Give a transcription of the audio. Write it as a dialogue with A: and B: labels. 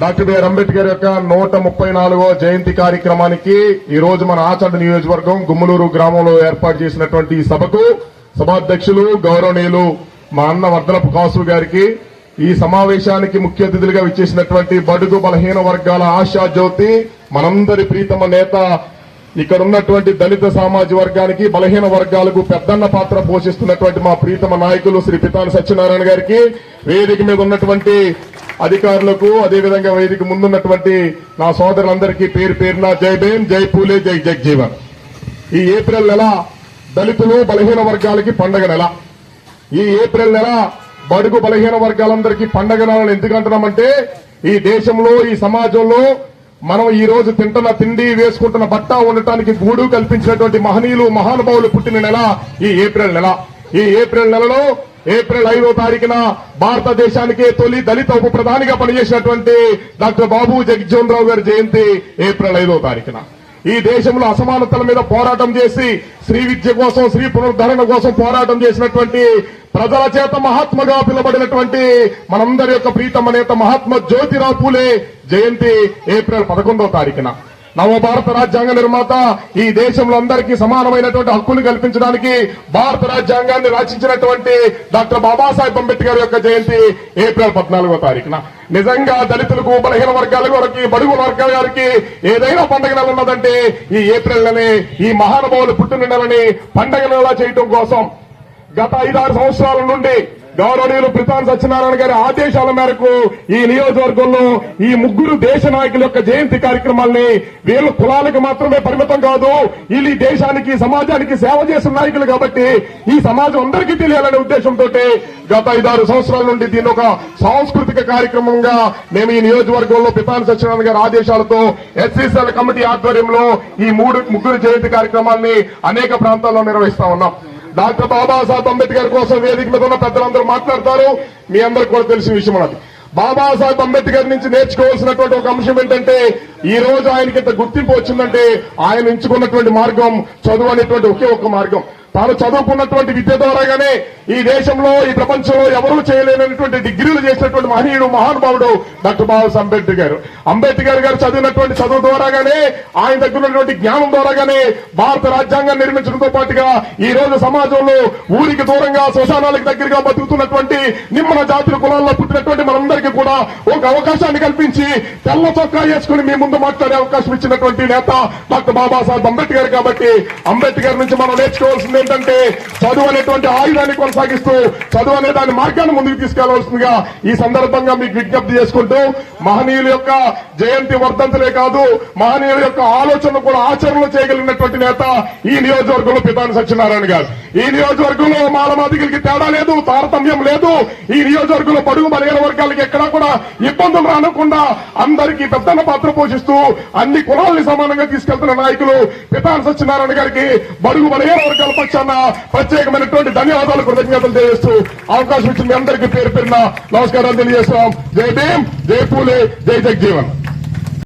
A: Doctor BR Ambedkar యొక్క నూట ముప్పై నాలుగో జయంతి కార్యక్రమానికి ఈ రోజు మన ఆచండ నియోజకవర్గం గుమ్మలూరు గ్రామంలో ఏర్పాటు చేసినటువంటి ఈ సభకు సభాధ్యక్షులు గౌరవనీయులు మా అన్న వర్ధనపు కాసు గారికి ఈ సమావేశానికి ముఖ్య అతిథులుగా విచ్చేసినటువంటి బడుగు బలహీన వర్గాల ఆశా జ్యోతి మనందరి ప్రీతమ నేత ఇక్కడ ఉన్నటువంటి దళిత సామాజిక వర్గానికి బలహీన వర్గాలకు పెద్దన్న పాత్ర పోషిస్తున్నటువంటి మా ప్రీతమ నాయకులు శ్రీ పితాని సత్యనారాయణ గారికి వేదిక మీద ఉన్నటువంటి అధికారులకు అదేవిధంగా వేదిక ముందున్నటువంటి నా సోదరులందరికీ పేరు పేరున జై భీమ్ జై పూలే జై జగ్జీవన్ ఈ ఏప్రిల్ నెల దళితులు బలహీన వర్గాలకి పండగ నెల. ఈ ఏప్రిల్ నెల బడుగు బలహీన వర్గాలందరికీ పండగ నెలని ఎందుకు అంటున్నామంటే ఈ దేశంలో ఈ సమాజంలో మనం ఈ రోజు తింటున్న తిండి వేసుకుంటున్న బట్ట ఉండటానికి గూడు కల్పించినటువంటి మహనీయులు మహానుభావులు పుట్టిన నెల ఈ ఏప్రిల్ నెల. ఈ ఏప్రిల్ నెలలో ఏప్రిల్ ఐదో తారీఖున భారతదేశానికి తొలి దళిత ఉప ప్రధానిగా పనిచేసినటువంటి డాక్టర్ బాబు జగజ్జీవన్ రావు గారి జయంతి ఏప్రిల్ ఐదో తారీఖున. ఈ దేశంలో అసమానతల మీద పోరాటం చేసి స్త్రీ విద్య కోసం స్త్రీ పునరుద్ధరణ కోసం పోరాటం చేసినటువంటి ప్రజల చేత మహాత్మగా పిలువబడినటువంటి మనందరి యొక్క ప్రీతమ నేత మహాత్మ జ్యోతిరావు పూలే జయంతి ఏప్రిల్ పదకొండవ తారీఖున. నవభారత రాజ్యాంగ నిర్మాత ఈ దేశంలో అందరికీ సమానమైనటువంటి హక్కులు కల్పించడానికి భారత రాజ్యాంగాన్ని రచించినటువంటి డాక్టర్ బాబాసాహెబ్ అంబేద్కర్ యొక్క జయంతి ఏప్రిల్ పద్నాలుగో తారీఖున. నిజంగా దళితులకు బలహీన వర్గాల వరకు బడుగు వర్గాల వారికి ఏదైనా పండగ నెల ఉన్నదంటే ఈ ఏప్రిల్ నెలనే ఈ మహానుభావులు పుట్టిన నెలని పండగ నెల చేయటం కోసం గత ఐదారు సంవత్సరాల నుండి గౌరవనీయులు ప్రితాన్ సత్యనారాయణ గారి ఆదేశాల మేరకు ఈ నియోజకవర్గంలో ఈ ముగ్గురు దేశ నాయకుల యొక్క జయంతి కార్యక్రమాల్ని వీళ్ళు కులాలకు మాత్రమే పరిమితం కాదు వీళ్ళు దేశానికి సమాజానికి సేవ చేసిన నాయకులు కాబట్టి ఈ సమాజం అందరికీ తెలియాలనే ఉద్దేశంతో గత ఐదారు సంవత్సరాల నుండి దీన్ని ఒక సాంస్కృతిక కార్యక్రమంగా మేము ఈ నియోజకవర్గంలో పితాన్ సత్యనారాయణ గారి ఆదేశాలతో ఎస్సీసీఎల్ కమిటీ ఆధ్వర్యంలో ఈ మూడు ముగ్గురు జయంతి కార్యక్రమాల్ని అనేక ప్రాంతాల్లో నిర్వహిస్తా ఉన్నాం. డాక్టర్ బాబాసాహెబ్ అంబేద్కర్ కోసం వేదిక మీద ఉన్న పెద్దలందరూ మాట్లాడతారు. మీ అందరికి కూడా తెలిసిన విషయం అన్నది బాబాసాహెబ్ అంబేద్కర్ నుంచి నేర్చుకోవాల్సినటువంటి ఒక అంశం ఏంటంటే ఈ రోజు ఆయనకి ఇంత గుర్తింపు వచ్చిందంటే ఆయన ఎంచుకున్నటువంటి మార్గం చదువు అనేటువంటి ఒకే ఒక్క మార్గం. తాను చదువుకున్నటువంటి విద్య ద్వారాగానే ఈ దేశంలో ఈ ప్రపంచంలో ఎవరూ చేయలేనటువంటి డిగ్రీలు చేసినటువంటి మహనీయుడు మహానుభావుడు డాక్టర్ బాబాసాహెబ్ అంబేద్కర్ గారు. అంబేద్కర్ గారు చదివినటువంటి చదువు ద్వారాగానే ఆయన దగ్గర ఉన్నటువంటి జ్ఞానం ద్వారాగానే భారత రాజ్యాంగాన్ని నిర్మించడంతో పాటుగా ఈ రోజు సమాజంలో ఊరికి దూరంగా శ్మశానాలకు దగ్గరగా బతుకుతున్నటువంటి నిమ్మన జాతుల కులాల్లో పుట్టినటువంటి మనందరికీ కూడా ఒక అవకాశాన్ని కల్పించి తెల్ల చొక్కా వేసుకుని మీ ముందు మాట్లాడే అవకాశం ఇచ్చినటువంటి నేత డాక్టర్ బాబాసాహెబ్ అంబేద్కర్ కాబట్టి అంబేద్కర్ నుంచి మనం నేర్చుకోవాల్సింది ఏంటంటే చదువు అనేటువంటి ఆయుధాన్ని కొనసాగిస్తూ చదువు అనే దాని మార్గాన్ని ముందుకు తీసుకెళ్ళవలసిందిగా ఈ సందర్భంగా మీకు విజ్ఞప్తి చేసుకుంటూ మహనీయుల యొక్క జయంతి వర్ధంతులే కాదు మహనీయుల యొక్క ఆలోచన కూడా ఆచరణలో చేయగలిగినటువంటి నేత ఈ నియోజకవర్గంలో పితాని సత్యనారాయణ గారు. ఈ నియోజకవర్గంలో మాలమాదిగలకి తేడా లేదు తారతమ్యం లేదు. ఈ నియోజకవర్గంలో పడుగు బలహీన వర్గాలకి ఎక్కడా కూడా ఇబ్బందులు రానకుండా అందరికీ పెద్దన్న పాత్ర పోషిస్తూ అన్ని కులాల్ని సమానంగా తీసుకెళ్తున్న నాయకులు పితాని సత్యనారాయణ గారికి బడుగు బలహీన వర్గాల పక్షాన ప్రత్యేకమైనటువంటి ధన్యవాదాలు కృతజ్ఞతలు తెలియజేస్తూ అవకాశం ఇచ్చిన మీ అందరికీ పేరు పేరున నమస్కారాలు తెలియజేస్తున్నాం. జై భీమ్ జై పూలే జై జగ్జీవన్